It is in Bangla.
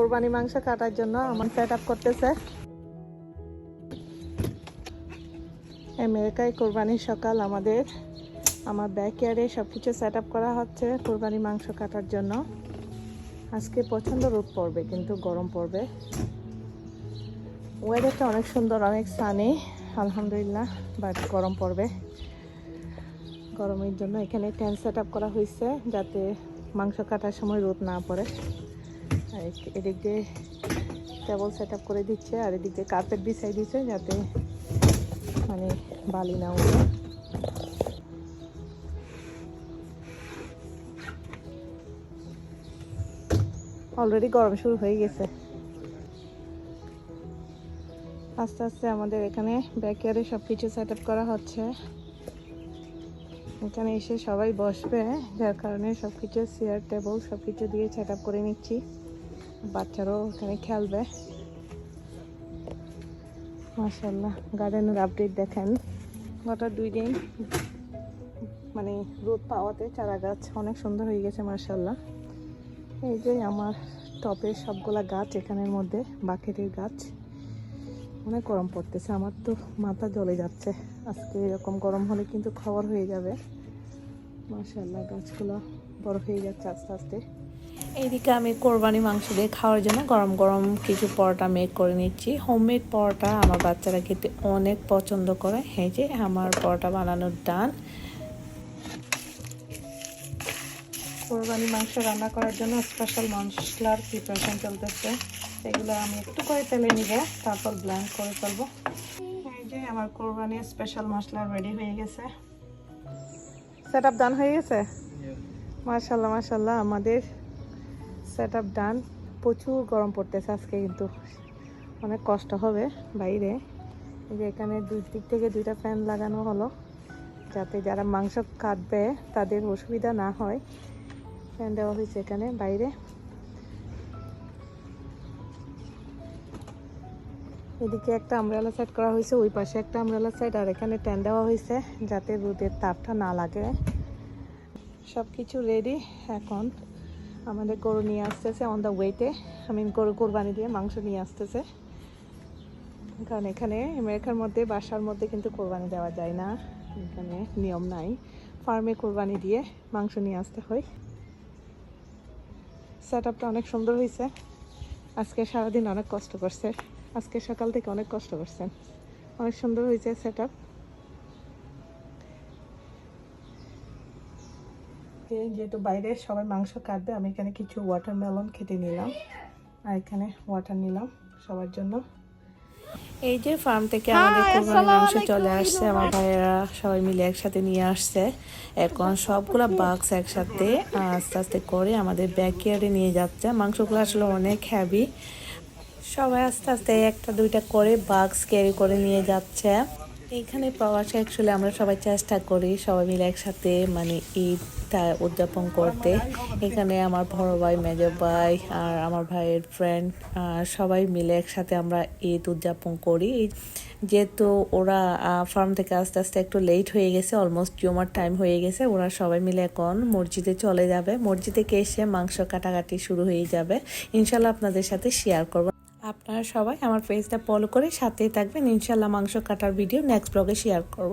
কোরবানি মাংস কাটার জন্য আমার সেট আপ করতেছে। আমেরিকায় কোরবানির সকাল আমাদের। আমার ব্যাকয়ার্ডে সব কিছু সেট আপ করা হচ্ছে কোরবানি মাংস কাটার জন্য। আজকে প্রচণ্ড রোদ পড়বে, কিন্তু গরম পড়বে। ওয়েদারটা অনেক সুন্দর, অনেক সানি আলহামদুলিল্লাহ বাট গরম পড়বে। গরমের জন্য এখানে টেন্ট সেট আপ করা হয়েছে যাতে মাংস কাটার সময় রোদ না পড়ে। এদিক দিয়ে টেবল সেট করে দিচ্ছে আর এদিক দিয়ে কার্পেট বিছাই দিচ্ছে যাতে মানে বালি না উঠে অলরেডি গরম শুরু হয়ে গেছে। আস্তে আস্তে আমাদের এখানে ব্যাকয়ার্ডে সব কিছু সেট করা হচ্ছে। এখানে এসে সবাই বসবে, যার কারণে সব কিছু চেয়ার টেবল সব কিছু দিয়ে সেট করে নিচ্ছি। বাচ্চারাও এখানে খেলবে। মাশাল্লাহ গার্ডেনের আপডেট দেখেন। গত দুই দিন মানে রোদ পাওয়াতে চারা গাছ অনেক সুন্দর হয়ে গেছে মার্শাল্লাহ এই যে আমার টপের সবগুলা গাছ এখানের মধ্যে, বাকেটের গাছ। অনেক গরম পড়তেছে, আমার তো মাথা জ্বলে যাচ্ছে। আজকে এরকম গরম হলে কিন্তু খবর হয়ে যাবে। মার্শাল্লাহ গাছগুলো বড় হয়ে যাচ্ছে আস্তে আস্তে। এইদিকে আমি কোরবানি মাংস দিয়ে খাওয়ার জন্য গরম গরম কিছু পরোটা মেক করে নিচ্ছি। হোমমেড পরোটা আমার বাচ্চারা খেতে অনেক পছন্দ করে। হ্যাঁ যে আমার পরোটা বানানোর ডান। কোরবানি মাংস রান্না করার জন্য স্পেশাল মশলার প্রিপারেশন চলতেছে। এগুলো আমি একটু করে তেলে নিব তারপর ব্ল্যান্ড করে ফেলব। এই যে আমার কোরবানির স্পেশাল মশলা রেডি হয়ে গেছে। সেট আপ ডান হয়ে গেছে? মাশাল্লাহ মাশাল্লাহ আমাদের সেট আপ ডান প্রচুর গরম পড়তেছে আজকে কিন্তু। অনেক কষ্ট হবে বাইরে। এই যে এখানে দুই দিক থেকে দুইটা ফ্যান লাগানো হলো। যাতে যারা মাংস কাটবে তাদের অসুবিধা না হয়। ফ্যান দেওয়া হয়েছে এখানে বাইরে। এদিকে একটা আমব্রেলা সেট করা হয়েছে, ওই পাশে একটা আমব্রেলা সেট আর এখানে ট্যান দেওয়া হয়েছে যাতে রোদের তাপটা না লাগে। সব কিছু রেডি এখন। আমাদের গরু নিয়ে আসতেছে অন দ্য ওয়েতে আমি গরু কোরবানি দিয়ে মাংস নিয়ে আসতেছে। কারণ এখানে আমেরিকার মধ্যে, বাসার মধ্যে কিন্তু কোরবানি দেওয়া যায় না। এখানে নিয়ম নাই। ফার্মে কোরবানি দিয়ে মাংস নিয়ে আসতে হয়। সেট আপটা অনেক সুন্দর হয়েছে। আজকে সারাদিন অনেক কষ্ট করছে। আজকে সকাল থেকে অনেক কষ্ট করছেন। অনেক সুন্দর হয়েছে সেট আপ যেহেতু বাইরে সবাই মাংস কাটবে আমি এখানে কিছু ওয়াটারমেলন কেটে নিলাম। আর এখানে ওয়াটার নিলাম সবার জন্য। এই যে ফার্ম থেকে আমাদের কোরবানির মাংস চলে আসছে আমার ভাইয়েরা সবাই মিলে একসাথে নিয়ে আসছে। এখন সবগুলা বাক্স একসাথে আস্তে আস্তে করে আমাদের ব্যাকয়ার্ডে নিয়ে যাচ্ছে। মাংসগুলো আসলে অনেক হ্যাভি সবাই আস্তে আস্তে একটা দুইটা করে বাক্স ক্যারি করে নিয়ে যাচ্ছে। এখানে প্রবাসে অ্যাকচুয়ালি আমরা সবাই চেষ্টা করি সবাই মিলে একসাথে মানে ঈদটা উদযাপন করতে। এখানে আমার বড় ভাই, মেজ ভাই আর আমার ভাইয়ের ফ্রেন্ড সবাই মিলে একসাথে আমরা ঈদ উদযাপন করি। যেহেতু ওরা ফার্ম থেকে আস্তে আস্তে একটু লেট হয়ে গেছে অলমোস্ট জুমার টাইম হয়ে গেছে, ওরা সবাই মিলে এখন মসজিদে চলে যাবে। মসজিদে এসে মাংস কাটাকাটি শুরু হয়ে যাবে। ইনশাল্লাহ আপনাদের সাথে শেয়ার করব। আপনারা সবাই আমার পেজটা ফলো করে সাথেই থাকবেন। ইনশাল্লাহ মাংস কাটার ভিডিও নেক্সট ব্লগে শেয়ার করব।